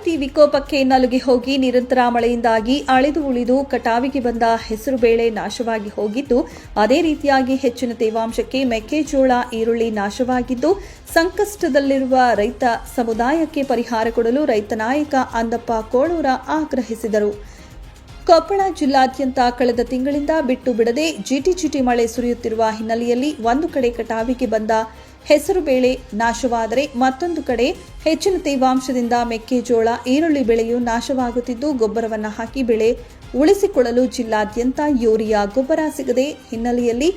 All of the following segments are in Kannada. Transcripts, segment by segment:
ಪ್ರಕೃತಿ ವಿಕೋಪಕ್ಕೆ ನಲುಗಿ ಹೋಗಿ ನಿರಂತರ ಮಳೆಯಿಂದಾಗಿ ಅಳೆದು ಉಳಿದು ಕಟಾವಿಗೆ ಬಂದ ಹೆಸರು ಬೇಳೆ ನಾಶವಾಗಿ ಹೋಗಿದ್ದು, ಅದೇ ರೀತಿಯಾಗಿ ಹೆಚ್ಚಿನ ತೇವಾಂಶಕ್ಕೆ ಮೆಕ್ಕೆಜೋಳ ಈರುಳ್ಳಿ ನಾಶವಾಗಿದ್ದು, ಸಂಕಷ್ಟದಲ್ಲಿರುವ ರೈತ ಸಮುದಾಯಕ್ಕೆ ಪರಿಹಾರ ಕೊಡಲು ರೈತ ನಾಯಕ ಅಂದಪ್ಪ ಕೋಳೂರ ಆಗ್ರಹಿಸಿದರು. ಕೊಪ್ಪಳ ಜಿಲ್ಲಾದ್ಯಂತ ಕಳೆದ ತಿಂಗಳಿಂದ ಬಿಟ್ಟು ಬಿಡದೆ ಜಿಟಿ ಜಿಟಿ ಮಳೆ ಸುರಿಯುತ್ತಿರುವ ಹಿನ್ನೆಲೆಯಲ್ಲಿ ಒಂದು ಕಡೆ ಕಟಾವಿಗೆ ಬಂದ ಹೆಸರು ಬೇಳೆ ನಾಶವಾದರೆ ಮತ್ತೊಂದು ಕಡೆ ಹೆಚ್ಚಿನ ತೇವಾಂಶದಿಂದ ಮೆಕ್ಕೆಜೋಳ, ಈರುಳ್ಳಿ ಬೆಳೆಯು ನಾಶವಾಗುತ್ತಿದ್ದು, ಗೊಬ್ಬರವನ್ನು ಹಾಕಿ ಬೆಳೆ ಉಳಿಸಿಕೊಳ್ಳಲು ಜಿಲ್ಲಾದ್ಯಂತ ಯೂರಿಯಾ ಗೊಬ್ಬರ ಸಿಗದೆ ಹಿನ್ನೆಲೆಯಲ್ಲಿ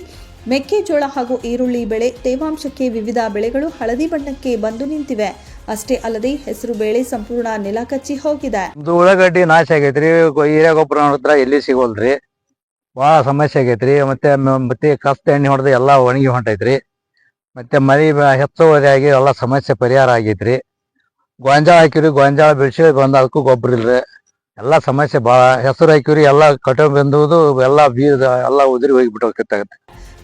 ಮೆಕ್ಕೆಜೋಳ ಹಾಗೂ ಈರುಳ್ಳಿ ಬೆಳೆ ತೇವಾಂಶಕ್ಕೆ ವಿವಿಧ ಬೆಳೆಗಳು ಹಳದಿ ಬಣ್ಣಕ್ಕೆ ಬಂದು ನಿಂತಿವೆ. ಅಷ್ಟೇ ಅಲ್ಲದೆ ಹೆಸರು ಬೇಳೆ ಸಂಪೂರ್ಣ ನೆಲ ಕಚ್ಚಿ ಹೋಗಿದೆ. ಉಳ್ಳಾಗಡ್ಡಿ ನಾಶ ಆಗೈತ್ರಿ. ಹೀರೆ ಗೊಬ್ಬರ ನೋಡಿದ್ರ ಎಲ್ಲಿ ಸಿಗೋಲ್ರಿ? ಬಹಳ ಸಮಸ್ಯೆ ಆಗೈತ್ರಿ. ಮತ್ತೆ ಮತ್ತೆ ಕಸ್ತ ಎಣ್ಣೆ ಹೊಡೆದು ಎಲ್ಲಾ ಒಣಗಿ ಹೊಂಟೈತ್ರಿ. ಮತ್ತೆ ಮಳೆ ಹೆಚ್ಚುವರಿಯಾಗಿ ಎಲ್ಲಾ ಸಮಸ್ಯೆ ಪರಿಹಾರ ಆಗೈತ್ರಿ ಗೊಂಜಾಳ ಹಾಕಿವ್ರಿ, ಗೊಂಜಾಳ ಬೆಳೆಸಿ ಬಂದ ಅದಕ್ಕೂ ಗೊಬ್ಬರ ಇಲ್ರಿ. ಎಲ್ಲಾ ಸಮಸ್ಯೆ ಭಾಳ ಹೆಸರು ಹಾಕಿವ್ರಿ, ಎಲ್ಲಾ ಕಟಾವ್ ಬಂದುವುದು ಎಲ್ಲಾ ಬೀಜ ಎಲ್ಲಾ ಉದುರಿ ಹೋಗಿಬಿಟ್ಟು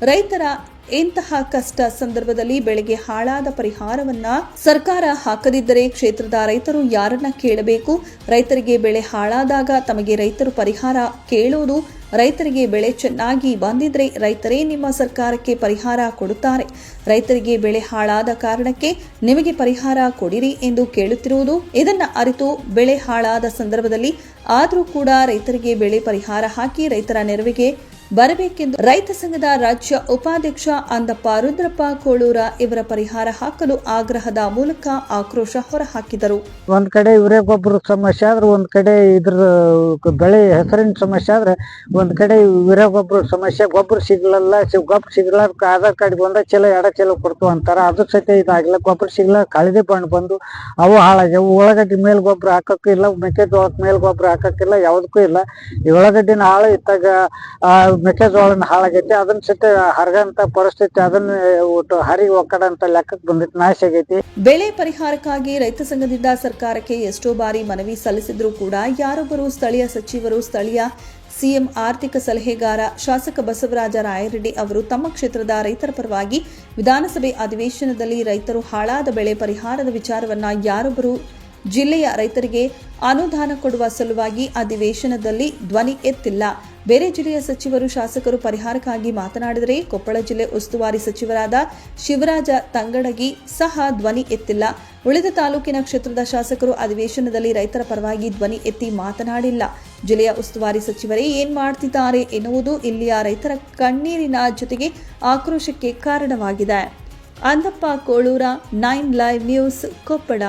ರೈತರ ಇಂತಹ ಕಷ್ಟ ಸಂದರ್ಭದಲ್ಲಿ ಬೆಳೆಗೆ ಹಾಳಾದ ಪರಿಹಾರವನ್ನ ಸರ್ಕಾರ ಹಾಕದಿದ್ದರೆ ಕ್ಷೇತ್ರದ ರೈತರು ಯಾರನ್ನ ಕೇಳಬೇಕು? ರೈತರಿಗೆ ಬೆಳೆ ಹಾಳಾದಾಗ ತಮಗೆ ರೈತರು ಪರಿಹಾರ ಕೇಳುವುದು ರೈತರಿಗೆ ಬೆಳೆ ಚೆನ್ನಾಗಿ ಬಂದಿದ್ರೆ ರೈತರೇ ನಿಮ್ಮ ಸರ್ಕಾರಕ್ಕೆ ಪರಿಹಾರ ಕೊಡುತ್ತಾರೆ. ರೈತರಿಗೆ ಬೆಳೆ ಹಾಳಾದ ಕಾರಣಕ್ಕೆ ನಿಮಗೆ ಪರಿಹಾರ ಕೊಡಿರಿ ಎಂದು ಕೇಳುತ್ತಿರುವುದು ಇದನ್ನ ಅರಿತು ಬೆಳೆ ಹಾಳಾದ ಸಂದರ್ಭದಲ್ಲಿ ಆದರೂ ಕೂಡ ರೈತರಿಗೆ ಬೆಳೆ ಪರಿಹಾರ ಹಾಕಿ ರೈತರ ನೆರವಿಗೆ ಬರಬೇಕೆಂದು ರೈತ ಸಂಘದ ರಾಜ್ಯ ಉಪಾಧ್ಯಕ್ಷ ಅಂದಪ್ಪ ರುದ್ರಪ್ಪ ಕೋಳೂರ ಇವರ ಪರಿಹಾರ ಹಾಕಲು ಆಗ್ರಹದ ಮೂಲಕ ಆಕ್ರೋಶ ಹೊರಹಾಕಿದರು. ಒಂದ್ ಕಡೆ ಇವರೇ ಗೊಬ್ಬರ ಸಮಸ್ಯೆ ಆದ್ರೆ ಒಂದ್ ಕಡೆ ಇದ್ರ ಬೆಳೆ ಹೆಸರಿನ ಸಮಸ್ಯೆ ಆದ್ರೆ ಒಂದ್ ಕಡೆ ಇವರೇ ಗೊಬ್ಬರ ಸಮಸ್ಯೆ, ಗೊಬ್ಬರ ಸಿಗ್ಲಲ್ಲ ಗೊಬ್ಬರ ಸಿಗ್ಲಾರ್ಕ ಆಧಾರ್ ಕಾರ್ಡ್ ಬಂದ ಚಲೋ ಎಡ ಚಲೋ ಕೊಡ್ತು ಅಂತಾರ. ಅದ್ರ ಸಹಿತ ಇದಾಗಿಲ್ಲ ಗೊಬ್ಬರ ಸಿಗ್ಲ ಕಳದೆ ಬಣ್ಣ ಬಂದು ಅವು ಹಾಳಾಗ್ಯಾವ. ಉಳ್ಳಾಗಡ್ಡಿ ಮೇಲ್ ಗೊಬ್ಬರ ಹಾಕಕ್ಕಿಲ್ಲ ಇಲ್ಲ ಮೆಕ್ಕೆಜೋಳದ ಮೇಲ್ ಗೊಬ್ಬರ ಹಾಕಕ್ಕಿಲ್ಲ ಯಾವ್ದಕ್ಕೂ ಇಲ್ಲ. ಈ ಉಳ್ಳಾಗಡ್ಡಿನ ಹಾಳು ಇತ್ತಾಗ ಮೆಕ್ಕೆಜೋಳನ ಹಾಳಾಗೈತಿ, ಅದನ್ನ ಸಹಿತ ಹರಗಂತ ಪರಿಸ್ಥಿತಿ, ಅದನ್ನ ಒಟ್ಟು ಹರಿಗೆ ಒಕ್ಕಡಂತ ಲೆಕ್ಕಕ್ಕೆ ಬಂದಿತ್ತು, ನಾಶ ಆಗೈತಿ. ಬೆಳೆ ಪರಿಹಾರಕ್ಕಾಗಿ ರೈತ ಸಂಘದಿಂದ ಸರ್ಕಾರಕ್ಕೆ ಎಷ್ಟೋ ಬಾರಿ ಮನವಿ ಸಲ್ಲಿಸಿದ್ರು ಕೂಡ ಯಾರೊಬ್ಬರು ಸ್ಥಳೀಯ ಸಚಿವರು, ಸ್ಥಳೀಯ ಸಿಎಂ ಆರ್ಥಿಕ ಸಲಹೆಗಾರ ಶಾಸಕ ಬಸವರಾಜ ರಾಯರೆಡ್ಡಿ ಅವರು ತಮ್ಮ ಕ್ಷೇತ್ರದ ರೈತರ ಪರವಾಗಿ ವಿಧಾನಸಭೆ ಅಧಿವೇಶನದಲ್ಲಿ ರೈತರು ಹಾಳಾದ ಬೆಳೆ ಪರಿಹಾರದ ವಿಚಾರವನ್ನ ಯಾರೊಬ್ಬರು ಜಿಲ್ಲೆಯ ರೈತರಿಗೆ ಅನುದಾನ ಕೊಡುವ ಸಲುವಾಗಿ ಅಧಿವೇಶನದಲ್ಲಿ ಧ್ವನಿ ಎತ್ತಿಲ್ಲ. ಬೇರೆ ಜಿಲ್ಲೆಯ ಸಚಿವರು, ಶಾಸಕರು ಪರಿಹಾರಕ್ಕಾಗಿ ಮಾತನಾಡಿದರೆ ಕೊಪ್ಪಳ ಜಿಲ್ಲೆ ಉಸ್ತುವಾರಿ ಸಚಿವರಾದ ಶಿವರಾಜ ತಂಗಡಗಿ ಸಹ ಧ್ವನಿ ಎತ್ತಿಲ್ಲ. ಉಳಿದ ತಾಲೂಕಿನ ಕ್ಷೇತ್ರದ ಶಾಸಕರು ಅಧಿವೇಶನದಲ್ಲಿ ರೈತರ ಪರವಾಗಿ ಧ್ವನಿ ಎತ್ತಿ ಮಾತನಾಡಿಲ್ಲ. ಜಿಲ್ಲೆಯ ಉಸ್ತುವಾರಿ ಸಚಿವರೇ, ಏನ್ ಮಾಡ್ತಿದ್ದಾರೆ ಎನ್ನುವುದು ಇಲ್ಲಿಯ ರೈತರ ಕಣ್ಣೀರಿನ ಜೊತೆಗೆ ಆಕ್ರೋಶಕ್ಕೆ ಕಾರಣವಾಗಿದೆ. Andappa, Kolur, nine live news, Koppal.